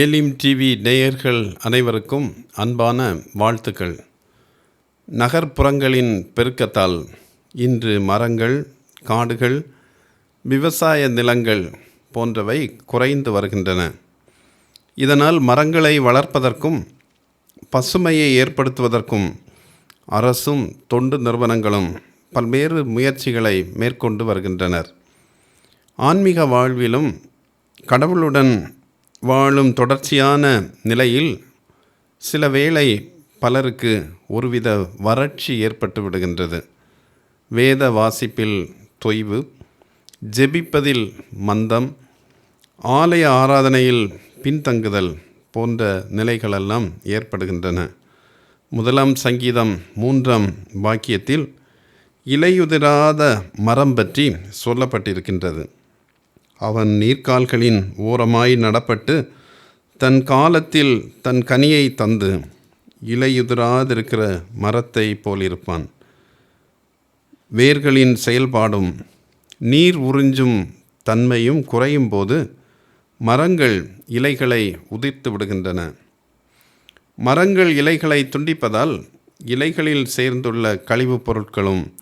Elim TV நேயர்கள் அனைவருக்கும் அன்பான வாழ்த்துக்கள். நகர்ப்புறங்களின் பெருக்கத்தால் இன்று மரங்கள் காடுகள் விவசாய நிலங்கள் போன்றவை குறைந்து வருகின்றன. இதனால் மரங்களை வளர்ப்பதற்கும் பசுமையை ஏற்படுத்துவதற்கும் அரசும் தொண்டு நிறுவனங்களும் பல்வேறு முயற்சிகளை மேற்கொண்டு வருகின்றனர். ஆன்மீக வாழ்விலும் கடவுளுடன் வாழும் தொடர்ச்சியான நிலையில் சில வேளை பலருக்கு ஒருவித வறட்சி ஏற்பட்டு விடுகின்றது. வேத வாசிப்பில் தொய்வு ஜெபிப்பதில் மந்தம் ஆலய ஆராதனையில் பின்தங்குதல் போன்ற நிலைகளெல்லாம் ஏற்படுகின்றன. முதலாம் சங்கீதம் மூன்றாம் வாக்கியத்தில் இலையுதிராத மரம் பற்றி சொல்லப்பட்டிருக்கின்றது. அவன் நீர்க்கால்களின் ஓரமாய் நடப்பட்டு தன் காலத்தில் தன் கனியை தந்து இலையுதிராதிருக்கிற மரத்தை போலிருப்பான். வேர்களின் செயல்பாடும் நீர் உறிஞ்சும் தன்மையும் குறையும் போது மரங்கள் இலைகளை உதிர்த்து விடுகின்றன. மரங்கள் இலைகளை துண்டிப்பதால் இலைகளில் சேர்ந்துள்ள கழிவுப் பொருட்களும்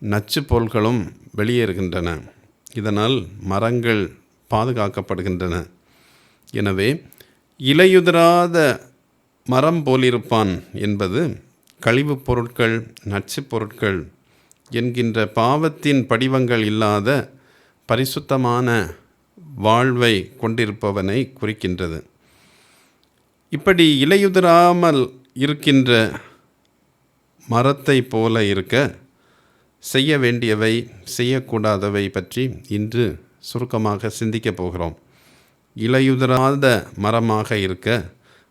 நச்சுப் பொருட்களும் வெளியேறுகின்றன. இதனால் மரங்கள் பாதுகாக்கப்படுகின்றன. எனவே இலையுதிராத மரம் போலிருப்பான் என்பது கழிவுப் பொருட்கள் நச்சுப் பொருட்கள் என்கின்ற பாவத்தின் படிவங்கள் இல்லாத பரிசுத்தமான வாழ்வை கொண்டிருப்பவனை குறிக்கின்றது. இப்படி இலையுதிராமல் இருக்கின்ற மரத்தை போல இருக்க செய்ய வேண்டியவை செய்யக்கூடாதவை பற்றி இன்று சுருக்கமாக சிந்திக்கப் போகிறோம். இலையுதிராத மரமாக இருக்க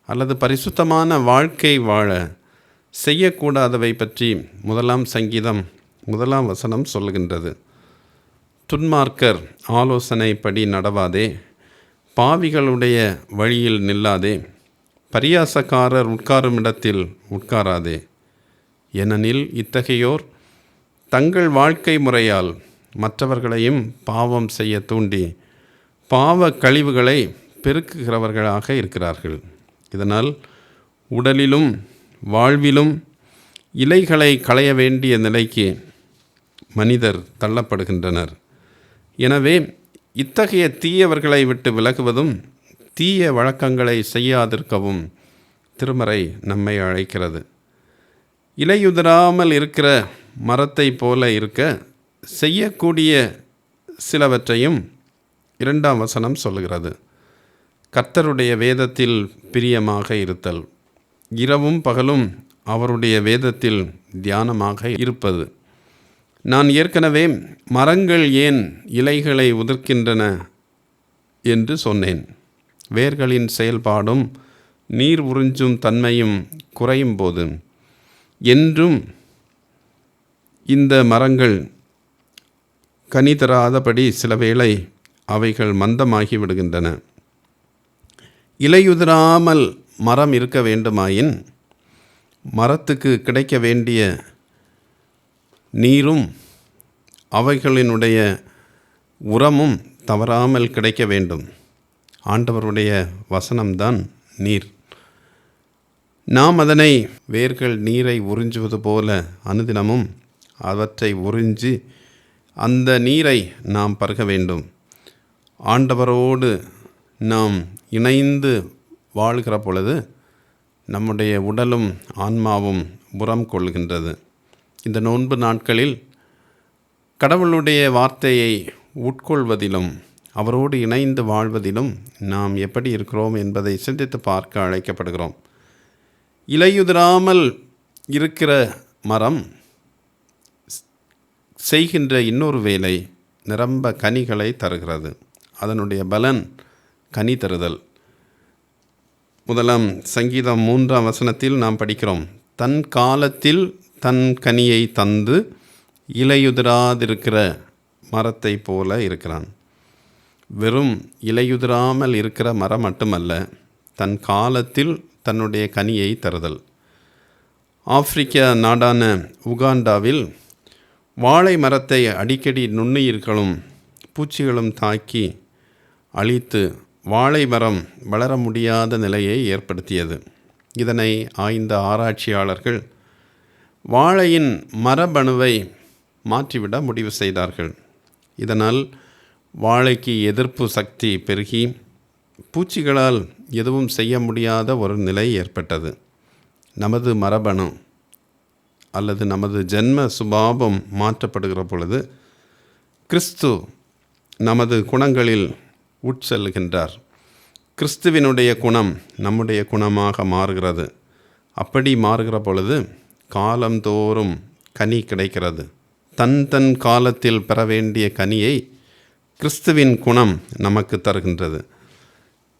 அல்லது பரிசுத்தமான வாழ்க்கை வாழ செய்யக்கூடாதவை பற்றி முதலாம் சங்கீதம் முதலாம் வசனம் சொல்கின்றது துன்மார்க்கர் ஆலோசனைப்படி நடவாதே பாவிகளுடைய வழியில் நில்லாதே பரியாசக்காரர் உட்காரும் இடத்தில் உட்காராதே. ஏனெனில் இத்தகையோர் தங்கள் வாழ்க்கை முறையால் மற்றவர்களையும் பாவம் செய்ய தூண்டி பாவ கழிவுகளை பெருக்குகிறவர்களாக இருக்கிறார்கள். இதனால் உடலிலும் வாழ்விலும் இலைகளை களைய வேண்டிய நிலைக்கு மனிதர் தள்ளப்படுகின்றனர். எனவே இத்தகைய தீயவர்களை விட்டு விலகுவதும் தீய வழக்கங்களை செய்யாதிருக்கவும் திருமறை நம்மை அழைக்கிறது. இலையுதிராமல் இருக்கிற மரத்தை போல இருக்க செய்யக்கூடிய சிலவற்றையும் இரண்டாம் வசனம் சொல்கிறது கர்த்தருடைய வேதத்தில் பிரியமாக இருத்தல். இரவும் பகலும் அவருடைய வேதத்தில் தியானமாக இருப்பது. நான் ஏற்கனவே மரங்கள் ஏன் இலைகளை உதிர்க்கின்றன என்று சொன்னேன். வேர்களின் செயல்பாடும் நீர் உறிஞ்சும் தன்மையும் குறையும் போது. என்றும் இந்த மரங்கள் கனி தராதபடி சில வேளை அவைகள் மந்தமாகி விடுகின்றன. இலையுதிராமல் மரம் இருக்க வேண்டுமாயின் மரத்துக்கு கிடைக்க வேண்டிய நீரும் அவைகளினுடைய உரமும் தவறாமல் கிடைக்க வேண்டும். ஆண்டவருடைய வசனம்தான் நீர். நாம் அதனை வேர்கள் நீரை உறிஞ்சுவது போல அனுதினமும் அவற்றை உறிஞ்சி அந்த நீரை நாம் பருக வேண்டும். ஆண்டவரோடு நாம் இணைந்து வாழ்கிற பொழுது நம்முடைய உடலும் ஆன்மாவும் புறம் கொள்கின்றது. இந்த நோன்பு நாட்களில் கடவுளுடைய வார்த்தையை உட்கொள்வதிலும் அவரோடு இணைந்து வாழ்வதிலும் நாம் எப்படி இருக்கிறோம் என்பதை சிந்தித்து பார்க்க அழைக்கப்படுகிறோம். இலையுதிராமல் இருக்கிற மரம் செய்கின்ற இன்னொரு வேலை நிரம்ப கனிகளை தருகிறது. அதனுடைய பலன் கனி தருதல். முதலாம் சங்கீதம் மூன்றாம் வசனத்தில் நாம் படிக்கிறோம். தன் காலத்தில் தன் கனியை தந்து இலையுதிராதிருக்கிற மரத்தை போல இருக்கிறான். வெறும் இலையுதிராமல் இருக்கிற மரம் மட்டுமல்ல தன் காலத்தில் தன்னுடைய கனியை தருதல். ஆப்பிரிக்க நாடான உகாண்டாவில் வாழை மரத்தை அடிக்கடி நுண்ணுயிர்களும் பூச்சிகளும் தாக்கி அழித்து வாழை மரம் வளர முடியாத நிலையை ஏற்படுத்தியது. இதனை ஆய்ந்த ஆராய்ச்சியாளர்கள் வாழையின் மரபணுவை மாற்றிவிட முடிவு செய்தார்கள். இதனால் வாழைக்கு எதிர்ப்பு சக்தி பெருகி பூச்சிகளால் எதுவும் செய்ய முடியாத ஒரு நிலை ஏற்பட்டது. நமது மரபணு அல்லது நமது ஜென்ம சுபாவம் மாற்றப்படுகிற பொழுது கிறிஸ்து நமது குணங்களில் உட்செல்கின்றார். கிறிஸ்துவினுடைய குணம் நம்முடைய குணமாக மாறுகிறது. அப்படி மாறுகிற பொழுது காலந்தோறும் கனி கிடைக்கிறது. தன் தன் காலத்தில் பெற வேண்டிய கனியை கிறிஸ்துவின் குணம் நமக்கு தருகின்றது.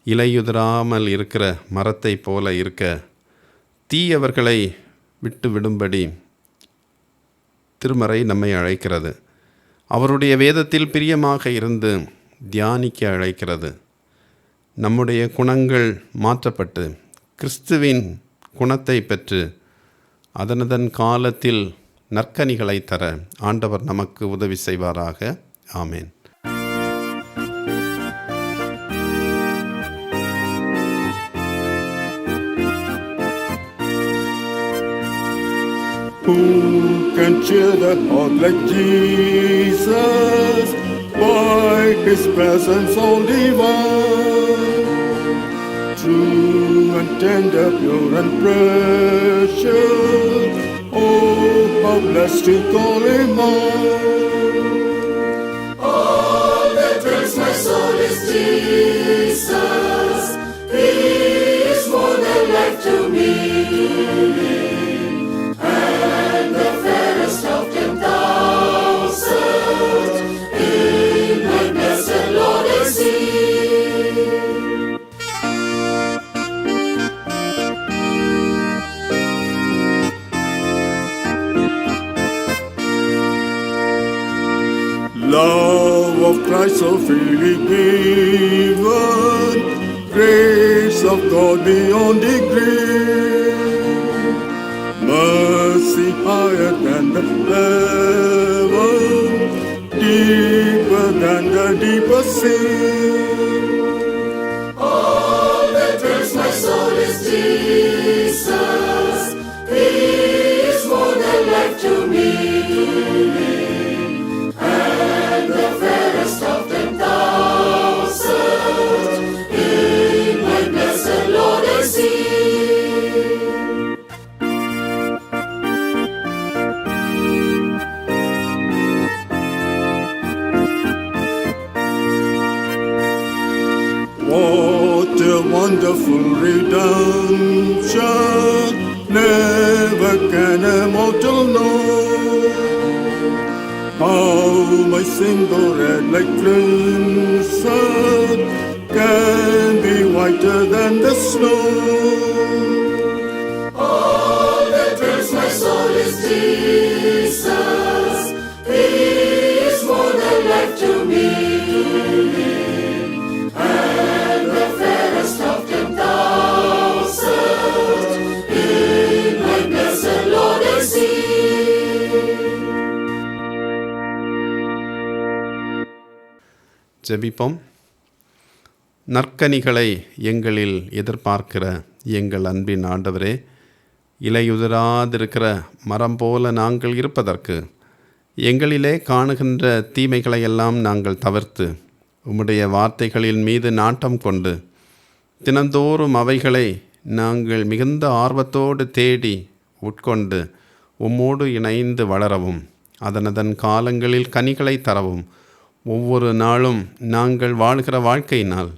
இலையுதிராமல் இருக்கிற மரத்தை போல இருக்க தீயவர்களை விட்டு விடும்படி திருமறை நம்மை அழைக்கிறது. அவருடைய வேதத்தில் பிரியமாக இருந்து தியானிக்க அழைக்கிறது. நம்முடைய குணங்கள் மாற்றப்பட்டு கிறிஸ்துவின் குணத்தை பெற்று அதனதன் காலத்தில் நற்கனிகளை தர ஆண்டவர் நமக்கு உதவி செய்வாராக. ஆமேன். Who can cheer the heart like Jesus by His presence all divine? True and tender, pure and precious. Oh, how blessed to call Him mine. My soul is Jesus. Christ so freely given, grace of God beyond degree, mercy higher than the heaven, deeper than the deepest sea. All that thrills my soul is Jesus. ஜெபிப்போம். நற்கனிகளை எங்களில் எதிர்பார்க்கிற எங்கள் அன்பின் ஆண்டவரே இலையுதிராதிருக்கிற மரம் போல நாங்கள் இருப்பதற்கு எங்களிலே காணுகின்ற தீமைகளை எல்லாம் நாங்கள் தவிர்த்து உம்முடைய வார்த்தைகளின் மீது நாட்டம் கொண்டு தினந்தோறும் அவைகளை நாங்கள் மிகுந்த ஆர்வத்தோடு தேடி உட்கொண்டு உம்மோடு இணைந்து வளரவும் அதனதன் காலங்களில் கனிகளை தரவும் ஒவ்வொரு நாளும் நாங்கள் வாழ்கிற வாழ்க்கையினால்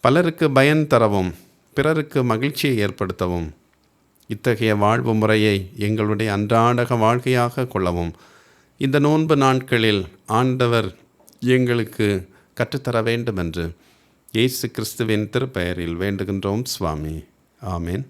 பலருக்கு பயன் தரவும் பிறருக்கு மகிழ்ச்சியை ஏற்படுத்தவும் இத்தகைய வாழ்வு முறையை எங்களுடைய அன்றாடக வாழ்க்கையாக கொள்ளவும் இந்த நோன்பு நாட்களில் ஆண்டவர் எங்களுக்கு கற்றுத்தர வேண்டும் என்று இயேசு கிறிஸ்துவின் திருப்பெயரில் வேண்டுகின்றோம் சுவாமி. ஆமேன்.